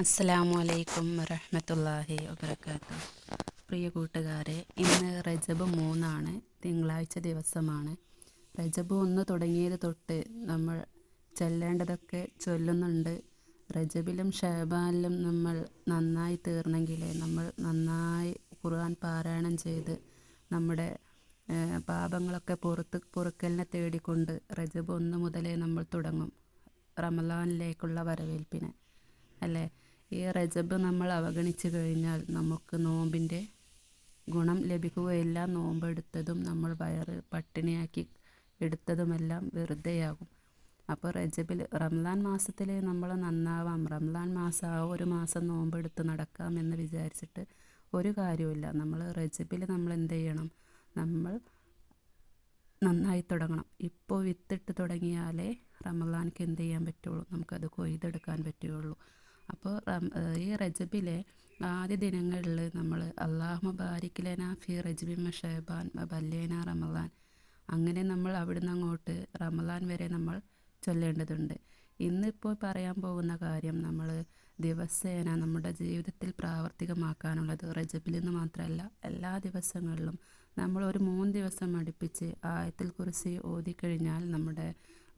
അസ്സലാമു അലൈക്കും വറഹ്മത്തുള്ളാഹി വബർക്കാത്തു പ്രിയ കൂട്ടുകാരെ ഇന്ന് റജബ് മൂന്നാണ് തിങ്കളാഴ്ച ദിവസമാണ്. റജബ് ഒന്ന് തുടങ്ങിയത് തൊട്ട് നമ്മൾ ചൊല്ലേണ്ടതൊക്കെ ചൊല്ലുന്നുണ്ട്. റജബിലും ഷഹബാനിലും നമ്മൾ നന്നായി തീർന്നെങ്കിൽ നമ്മൾ നന്നായി ഖുർആൻ പാരായണം ചെയ്ത് നമ്മുടെ പാപങ്ങളൊക്കെ പുറത്ത് പുറക്കലിനെ തേടിക്കൊണ്ട് റജബ് ഒന്ന് മുതലേ നമ്മൾ തുടങ്ങും. റമലാനിലേക്കുള്ള വരവേൽപ്പിനെ. അല്ലേ? ഈ റജബ് നമ്മൾ അവഗണിച്ച് കഴിഞ്ഞാൽ നമുക്ക് നോമ്പിന്റെ ഗുണം ലഭിക്കുകയില്ല. നോമ്പെടുത്തതും നമ്മൾ വയറ് പട്ടിണിയാക്കി എടുത്തതുമെല്ലാം വെറുതെയാകും. അപ്പോൾ റജബിൽ റംലാൻ മാസത്തിൽ നമ്മൾ നന്നാവാം. റംലാൻ മാസം ആ ഒരു മാസം നോമ്പെടുത്ത് നടക്കാം എന്ന് വിചാരിച്ചിട്ട് ഒരു കാര്യവുമില്ല. നമ്മൾ റജബിൽ നമ്മൾ എന്ത് ചെയ്യണം? നമ്മൾ നന്നായി തുടങ്ങണം. ഇപ്പോൾ വിത്തിട്ട് തുടങ്ങിയാലേ റമലാൻക്ക് എന്ത് ചെയ്യാൻ പറ്റുള്ളൂ? നമുക്കത് കൊയ്തെടുക്കാൻ പറ്റുകയുള്ളൂ അപ്പോൾ ഈ റജബിലെ ആദ്യ ദിനങ്ങളിൽ നമ്മൾ അള്ളാഹു ബാരിക്കലേന ഫി റജബി മഷേബാൻ ബല്ലേന റമലാൻ അങ്ങനെ നമ്മൾ അവിടുന്ന് അങ്ങോട്ട് റമലാൻ വരെ നമ്മൾ ചൊല്ലേണ്ടതുണ്ട്. ഇന്നിപ്പോൾ പറയാൻ പോകുന്ന കാര്യം നമ്മൾ ദിവസേന നമ്മുടെ ജീവിതത്തിൽ പ്രാവർത്തികമാക്കാനുള്ളത് റജബിൽ നിന്ന് മാത്രമല്ല എല്ലാ ദിവസങ്ങളിലും നമ്മൾ ഒരു മൂന്ന് ദിവസം അടുപ്പിച്ച് ആയത്തിൽ കുറിച്ച് ഓതിക്കഴിഞ്ഞാൽ നമ്മുടെ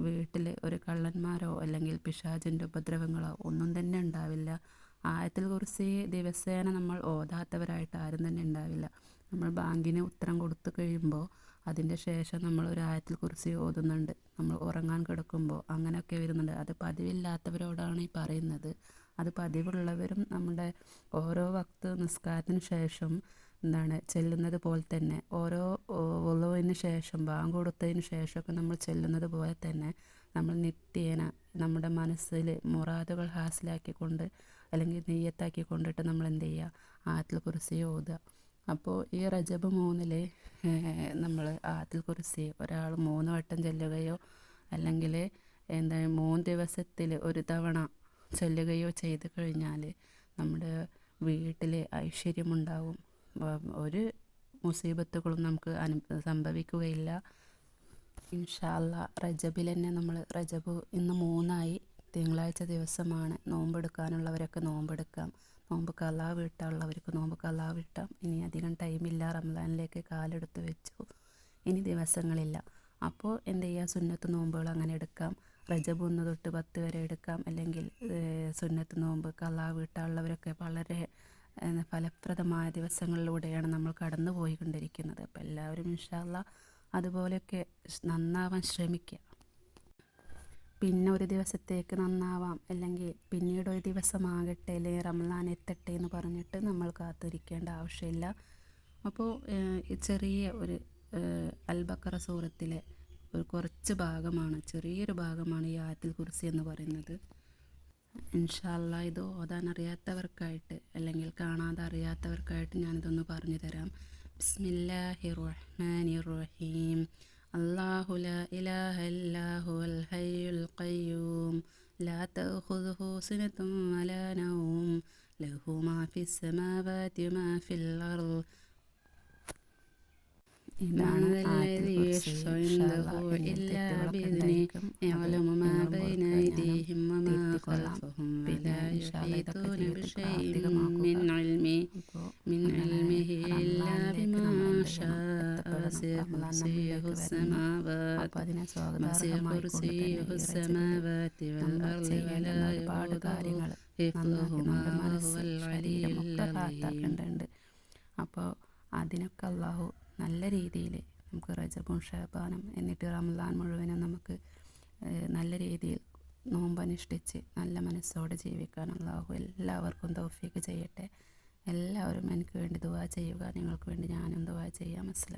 വീട്ടിൽ ഒരു കള്ളന്മാരോ അല്ലെങ്കിൽ പിശാചിന്റെ ഉപദ്രവങ്ങളോ ഒന്നും തന്നെ ഉണ്ടാവില്ല. ആയത്തിൽ കുറിച്ച് ദിവസേന നമ്മൾ ഓതാത്തവരായിട്ട് ആരും തന്നെ ഉണ്ടാവില്ല. നമ്മൾ ബാങ്കിന് ഉത്തരം കൊടുത്തു കഴിയുമ്പോൾ അതിന്റെ ശേഷം നമ്മൾ ഒരു ആയത്തിൽ കുറിച്ച് ഓതുന്നുണ്ട്. നമ്മൾ ഉറങ്ങാൻ കിടക്കുമ്പോൾ അങ്ങനെയൊക്കെ വരുന്നുണ്ട്. അത് പതിവില്ലാത്തവരോടാണ് ഈ പറയുന്നത്. അത് പതിവുള്ളവരും നമ്മുടെ ഓരോ വക്ത് നിസ്കാരത്തിന് ശേഷം എന്താണ് ചെല്ലുന്നത് പോലെ തന്നെ ഓരോ ഒളവിന് ശേഷം ബാങ്ക് കൊടുത്തതിന് ശേഷമൊക്കെ നമ്മൾ ചെല്ലുന്നത് പോലെ തന്നെ നമ്മൾ നിത്യേന നമ്മുടെ മനസ്സിൽ മുറാദുകൾ ഹാസിലാക്കിക്കൊണ്ട് അല്ലെങ്കിൽ നെയ്യത്താക്കി കൊണ്ടിട്ട് നമ്മൾ എന്ത് ചെയ്യുക ആത്തിൽ കുറിച്ച് ഓതുക. അപ്പോൾ ഈ റജബ് മൂന്നിൽ നമ്മൾ ആത്തിൽ കുറിച്ച് ഒരാൾ മൂന്ന് വട്ടം ചെല്ലുകയോ അല്ലെങ്കിൽ എന്താ മൂന്ന് ദിവസത്തിൽ ഒരു തവണ ചൊല്ലുകയോ ചെയ്ത് കഴിഞ്ഞാൽ നമ്മുടെ വീട്ടിൽ ഐശ്വര്യമുണ്ടാവും. ഒരു മുസീബത്തുകളും നമുക്ക് അനു സംഭവിക്കുകയില്ല. ഇൻഷാല്ല റജബിൽ തന്നെ നമ്മൾ റജബ് ഇന്ന് മൂന്നായി. തിങ്കളാഴ്ച ദിവസമാണ് നോമ്പെടുക്കാനുള്ളവരൊക്കെ നോമ്പെടുക്കാം. നോമ്പ് കലാ വീട്ടാനുള്ളവർക്ക് നോമ്പ് കലാ വീട്ടാം ഇനി അധികം ടൈമില്ല റംലാനിലേക്ക് കാലെടുത്ത് വെച്ചു. ഇനി ദിവസങ്ങളില്ല. അപ്പോൾ എന്ത് ചെയ്യുക സുന്നത്ത് നോമ്പുകൾ അങ്ങനെ എടുക്കാം. റജബ് ഒന്ന് തൊട്ട് പത്ത് വരെ എടുക്കാം. അല്ലെങ്കിൽ സുന്നത്ത് നോമ്പ് കലാ വീട്ടാനുള്ളവരൊക്കെ വളരെ ഫലപ്രദമായ ദിവസങ്ങളിലൂടെയാണ് നമ്മൾ കടന്നു പോയിക്കൊണ്ടിരിക്കുന്നത് അപ്പോൾ എല്ലാവരും ഇൻഷാല്ല അതുപോലെയൊക്കെ നന്നാവാൻ ശ്രമിക്കുക പിന്നെ ഒരു ദിവസത്തേക്ക് നന്നാവാം. അല്ലെങ്കിൽ പിന്നീട് ഒരു ദിവസമാകട്ടെ അല്ലെങ്കിൽ റംലാൻ എത്തട്ടെ എന്ന് പറഞ്ഞിട്ട് നമ്മൾ കാത്തിരിക്കേണ്ട ആവശ്യമില്ല. അപ്പോൾ ചെറിയ ഒരു അൽബക്കറ സൂറത്തിലെ ഒരു കുറച്ച് ഭാഗമാണ് ചെറിയൊരു ഭാഗമാണ് ഈ ആയത്തിൽ കുറിച്ച് എന്ന് പറയുന്നത്. ഇൻഷാല്ല ഇത് ഓതാൻ അറിയാത്തവർക്കായിട്ട് അല്ലെങ്കിൽ കാണാതെ അറിയാത്തവർക്കായിട്ട് ഞാനിതൊന്ന് പറഞ്ഞു തരാം. ബിസ്മില്ലാഹി റഹ്മാനി റഹീം. الله لا إله إلا هو الحي القيوم. لا تأخذه سنة ولا نوم. له ما في السماوات وما في الأرض. إنما الذي يشفع عنده إلا بإذنه. يعلم ما بين أيديهم وما خلفهم ولا يحيطون بشيء من علمه. من علمه إلا ഒരുപാട് കാര്യങ്ങൾ. അപ്പോൾ അതിനൊക്കെ അള്ളാഹു നല്ല രീതിയിൽ നമുക്ക് റജബും ഷഹബാനും എന്നിട്ട് റംലാൻ മുഴുവനും നമുക്ക് നല്ല രീതിയിൽ നോമ്പനുഷ്ഠിച്ച് നല്ല മനസ്സോടെ ജീവിക്കാൻ അള്ളാഹു എല്ലാവർക്കും തോഫിയൊക്കെ ചെയ്യട്ടെ. എല്ലാവരും എനിക്ക് വേണ്ടി ദുവാ ചെയ്യുക. നിങ്ങൾക്ക് വേണ്ടി ഞാനും ദുവാ ചെയ്യാം. അസ്ലാം